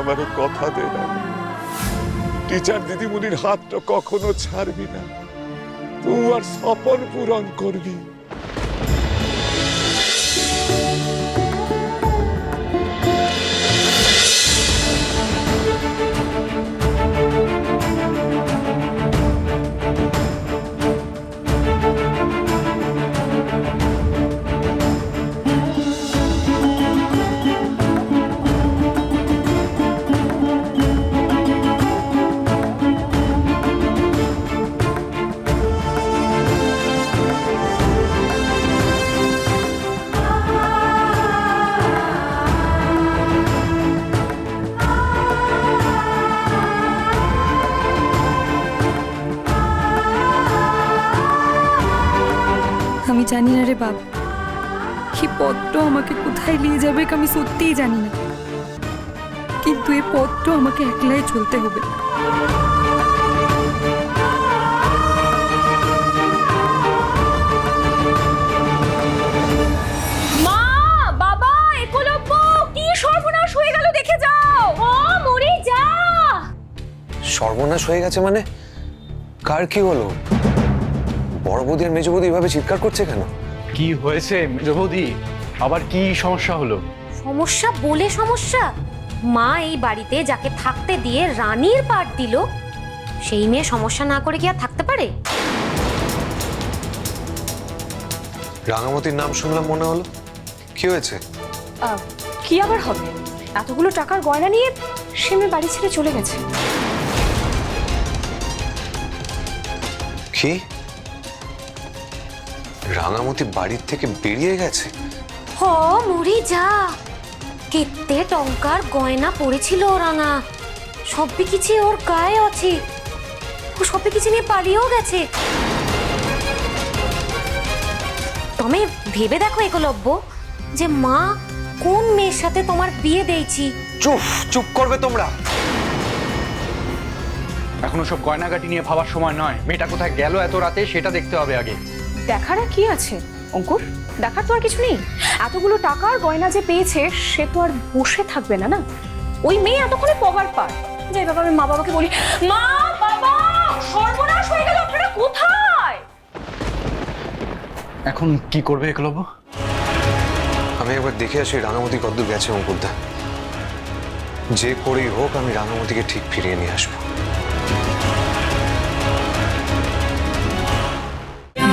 আমারে কথা দে না। টিচার দিদিমণির হাতটা কখনো ছাড়বি না। তুই আর স্বপন পূরণ করবি। জানি না রে বাপ। এই পথটা আমাকে কোথায় নিয়ে যাবে আমি সত্যিই জানি না। কিন্তু এই পথটা আমাকে একলাই চলতে হবে। মা বাবা একলব্য কি সর্বনাশ হয়ে গেল দেখে যাও। ও মরে যা। সর্বনাশ হয়ে গেছে মানে? কার কি হলো? বড় বৌদি আর মেজো বৌদি এভাবে চিৎকার করছে কেন? কি হয়েছে মেজবৌদি আবার কি সমস্যা হলো? সমস্যা বলে সমস্যা? মা এই বাড়িতে যাকে থাকতে দিয়ে রানীর পাট দিল সেই মেয়ে সমস্যা না করে কি আর থাকতে পারে? রাঙামতির নাম শুনলাম মনে হলো। কি হয়েছে? কি আবার হবে? এতগুলো টাকার গয়না নিয়ে সে মেয়ে বাড়ি ছেড়ে চলে গেছে। কি? রাঙামতি বাড়ির থেকে বেরিয়ে গেছে। হ মরে যা। কেতে টঙ্কার গয়না পড়েছিল ও রাঙা। সবই কিছু ওর গায়ে আছে। ও সবই কিছু নিয়ে পালিয়েও গেছে। তুমি ভেবে দেখো একলব্য যে মা কোন মেয়ের সাথে তোমার বিয়ে দিয়েছি? চুপ চুপ করবে তোমরা। এখনও সব গয়নাগাটি নিয়ে ভাবার সময় নয়। মেয়েটা কোথায় গেল এত রাতে সেটা দেখতে হবে আগে। দেখার আর কি আছে? অঙ্কুর দেখার তো আর কিছু নেই। এতগুলো টাকার গয়না যে পেয়েছে সে তো আর বসে থাকবে না না? ওই মেয়ে এতক্ষণে পগার পার যাই বাবা আমি মা বাবাকে বলি মা বাবা সর্বনাশ হয়ে গেল আপনারা কোথায়? এখন কি করবে একলব্য? আমি একবার দেখে আসি রাঙামতি কদ্দূর গেছে অঙ্কুরদা। যে করেই হোক আমি রাঙামতিকে ঠিক ফিরিয়ে নিয়ে আসব।